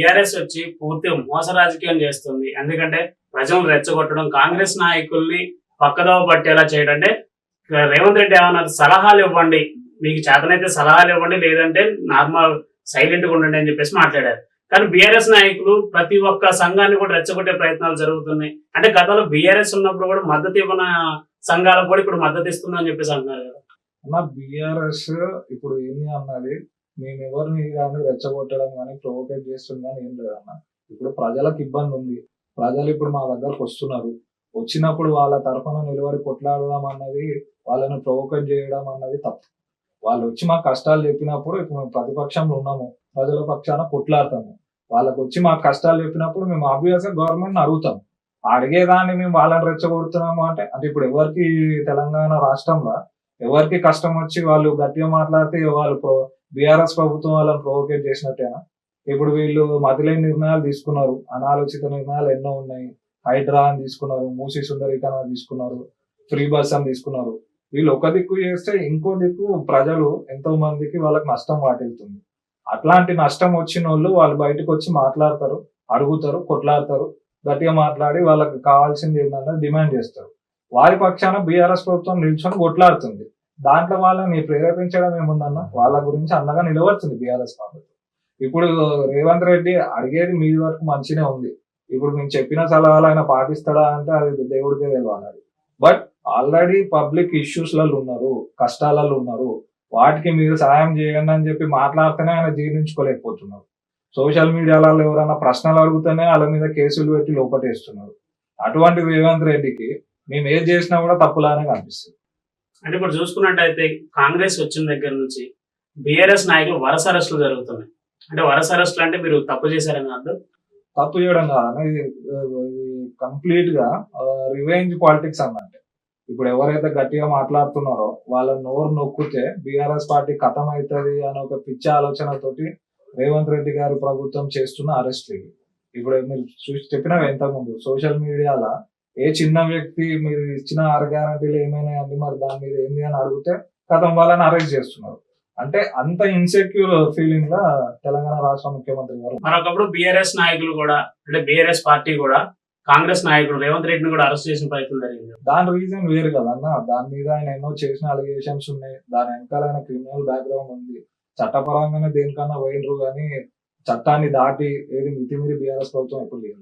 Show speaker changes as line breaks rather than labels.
BRS వచ్చి పూర్తి మోస రాజకీయం చేస్తుంది. ఎందుకంటే ప్రజలను రెచ్చగొట్టడం కాంగ్రెస్ నాయకుల్ని పక్కదోవ పట్టేలా చేయడం. అంటే రేవంత్ రెడ్డి ఏమన్నారు? సలహాలు ఇవ్వండి. మీకు చేతనైతే సలహాలు ఇవ్వండి. లేదంటే నార్మల్ సైలెంట్గా ఉండండి అని చెప్పేసి మాట్లాడారు. కానీ బీఆర్ఎస్ నాయకులు ప్రతి ఒక్క సంఘాన్ని కూడా రెచ్చగొట్టే ప్రయత్నాలు జరుగుతున్నాయి. అంటే గతంలో బీఆర్ఎస్ ఉన్నప్పుడు కూడా మద్దతు ఇవ్వన సంఘాలకు కూడా ఇప్పుడు మద్దతు ఇస్తుందని చెప్పేసి అంటున్నారు కదా.
అన్న బిఆర్ఎస్ ఇప్పుడు ఏమి అన్నది? మేము ఎవరిని కానీ రెచ్చగొట్టడం కానీ ప్రొవోకేట్ చేస్తుంది కానీ ఏం లేదన్న ఇప్పుడు ప్రజలకు ఇబ్బంది ఉంది. ప్రజలు ఇప్పుడు మా దగ్గరకు వస్తున్నారు. వచ్చినప్పుడు వాళ్ళ తరఫున నిలబడి కొట్లాడడం అన్నది వాళ్ళని ప్రొవోకేట్ చేయడం అన్నది తప్పు. వాళ్ళు వచ్చి మా కష్టాలు చెప్పినప్పుడు ఇప్పుడు మేము ప్రతిపక్షంలో ఉన్నాము. ప్రజల పక్షాన కొట్లాడతాము. వాళ్ళకు వచ్చి మా కష్టాలు చెప్పినప్పుడు మేము ఆబ్వియస్గా గవర్నమెంట్ అడుగుతాం. అడిగేదాన్ని మేము వాళ్ళని రెచ్చగొడుతున్నాము అంటే అంటే ఇప్పుడు ఎవరికి తెలంగాణ రాష్ట్రంలో ఎవరికి కష్టం వచ్చి వాళ్ళు గట్టిగా మాట్లాడితే వాళ్ళు బీఆర్ఎస్ ప్రభుత్వం వాళ్ళని ప్రొవోకేట్ చేసినట్టేనా? ఇప్పుడు వీళ్ళు మతిలేని నిర్ణయాలు తీసుకున్నారు. అనాలోచిత నిర్ణయాలు ఎన్నో ఉన్నాయి. హైడ్రా అని తీసుకున్నారు మూసీ సుందరీకరణ తీసుకున్నారు ఫ్రీ బస్ అని తీసుకున్నారు. వీళ్ళు ఒక దిక్కు చేస్తే ఇంకో దిక్కు ప్రజలు ఎంతో మందికి వాళ్ళకి నష్టం వాటిల్తుంది. అట్లాంటి నష్టం వచ్చిన వాళ్ళు వాళ్ళు బయటకు వచ్చి మాట్లాడతారు అడుగుతారు కొట్లాడతారు. గట్టిగా మాట్లాడి వాళ్ళకి కావాల్సింది ఏంటంటే డిమాండ్ చేస్తారు. వారి పక్షాన బీఆర్ఎస్ ప్రభుత్వం నిల్చొని కొట్లాడుతుంది. దాంట్లో వాళ్ళని ప్రేరేపించడం ఏముందన్న? వాళ్ళ గురించి అన్నగా నిలబడుతుంది బీఆర్ఎస్ పార్టీ. ఇప్పుడు రేవంత్ రెడ్డి అడిగేది మీ వరకు మంచినే ఉంది. ఇప్పుడు మేము చెప్పిన సలహాలు ఆయన పాటిస్తాడా అంటే అది దేవుడికే తెలియాలి బట్ ఆల్రెడీ పబ్లిక్ ఇష్యూస్లలో ఉన్నారు కష్టాలలో ఉన్నారు. వాటికి మీరు సహాయం చేయండి అని చెప్పి మాట్లాడితేనే ఆయన జీర్ణించుకోలేకపోతున్నారు. సోషల్ మీడియాలలో ఎవరైనా ప్రశ్నలు అడిగితేనే వాళ్ళ మీద కేసులు పెట్టి లోపటేస్తున్నారు. అటువంటి రేవంత్ రెడ్డికి మేము ఏది చేసినా కూడా తప్పులానే కనిపిస్తుంది.
అంటే ఇప్పుడు చూసుకున్నట్టయితే కాంగ్రెస్ వచ్చిన దగ్గర నుంచి బీఆర్ఎస్ నాయకులు వరుస అరెస్టులు జరుగుతున్నాయి. అంటే వరుస అరెస్టులు అంటే మీరు తప్పు చేశారని అర్థం?
తప్పు చేయడం కాదన్న ఇది కంప్లీట్గా రివెంజ్ పాలిటిక్స్ అన్నట్టు ఇప్పుడు ఎవరైతే గట్టిగా మాట్లాడుతున్నారో వాళ్ళ నోరు నొక్కితే బీఆర్ఎస్ పార్టీ కథం అవుతుంది అనే ఒక పిచ్చి ఆలోచనతోటి రేవంత్ రెడ్డి గారి ప్రభుత్వం చేస్తున్న అరెస్ట్ ఇవి ఇప్పుడు మీరు చూసి చెప్పినా ఇంతకుముందు సోషల్ మీడియాలో ఏ చిన్న వ్యక్తి మీరు ఇచ్చిన ఆరు గ్యారంటీలు ఏమైనా అండి మరి దాని మీద ఏంది అని అడిగితే కథం వాళ్ళని అరెస్ట్ చేస్తున్నారు. అంటే అంత ఇన్సెక్యూర్ ఫీలింగ్ లా తెలంగాణ రాష్ట్ర ముఖ్యమంత్రి గారు
మరొకప్పుడు బీఆర్ఎస్ నాయకులు కూడా అంటే బీఆర్ఎస్ పార్టీ కూడా కాంగ్రెస్ నాయకులు రేవంత్ రెడ్డిని కూడా అరెస్ట్ చేసిన ప్రయత్నం జరిగింది.
దాని రీజన్ వేరు కదన్న దాని మీద ఆయన ఎన్నో చేసిన అలిగేషన్స్ ఉన్నాయి. దాని వెనకాల ఆయన క్రిమినల్ బ్యాక్గ్రౌండ్ ఉంది. చట్టపరంగానే దేనికన్నా పోయినరు కానీ చట్టాన్ని దాటి ఏది మితిమీరి బీఆర్ఎస్ ప్రభుత్వం ఎప్పుడు లేదు.